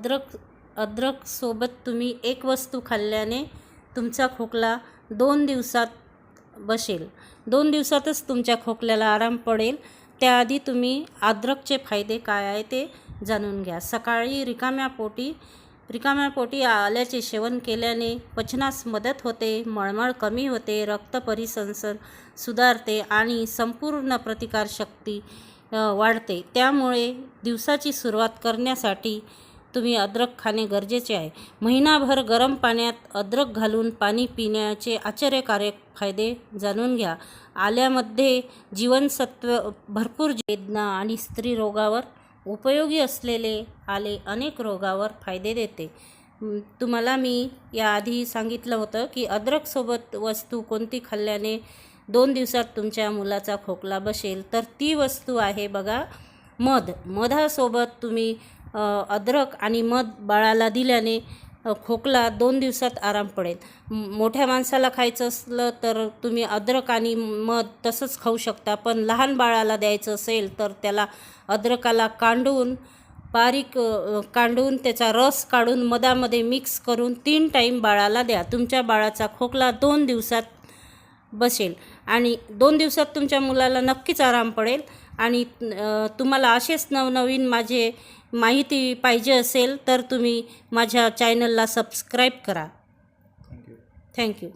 अद्रक अद्रकसोबत तुम्ही एक वस्तू खाल्ल्याने तुमचा खोकला दोन दिवसात बसेल. दोन दिवसातच तुमच्या खोकल्याला आराम पडेल. त्याआधी तुम्ही अद्रकचे फायदे काय आहे ते जाणून घ्या. सकाळी रिकाम्या पोटी रिकाम्या पोटी आल्याचे सेवन केल्याने पचनास मदत होते मळमळ कमी होते रक्त परिसंसर सुधारते आणि संपूर्ण प्रतिकारशक्ती वाढते. त्यामुळे दिवसाची सुरुवात करण्यासाठी तुम्ही अद्रक खाणे गरजेचे आहे. महिनाभर गरम पाण्यात अद्रक घालून पाणी पिण्याचे आश्चर्यकारक फायदे जाणून घ्या. आल्यामध्ये जीवनसत्व भरपूर वेदना आणि स्त्रीरोगावर उपयोगी असलेले आले अनेक रोगावर फायदे देते. तुम्हाला मी याआधी सांगितलं होतं की अद्रकसोबत वस्तू कोणती खाल्ल्याने दोन दिवसात तुमच्या मुलाचा खोकला बसेल. तर ती वस्तू आहे बघा मध. मधासोबत तुम्ही अद्रक आणि मध बाळाला दिल्याने खोकला दोन दिवसात आराम पडेल. मोठ्या माणसाला खायचं असलं तर तुम्ही अद्रक आणि मध तसंच खाऊ शकता पण लहान बाळाला द्यायचं असेल तर त्याला अद्रकाला कांडून बारीक कांडून त्याचा रस काढून मधामध्ये मिक्स करून तीन टाईम बाळाला द्या. तुमच्या बाळाचा खोकला दोन दिवसात बसेल आणि दोन दिवसात तुमच्या मुलाला नक्कीच आराम पडेल. आणि तुम्हाला असेच नवनवीन माझे माहिती पाहिजे असेल तर तुम्ही माझ्या चॅनलला सबस्क्राईब करा. Thank you thank you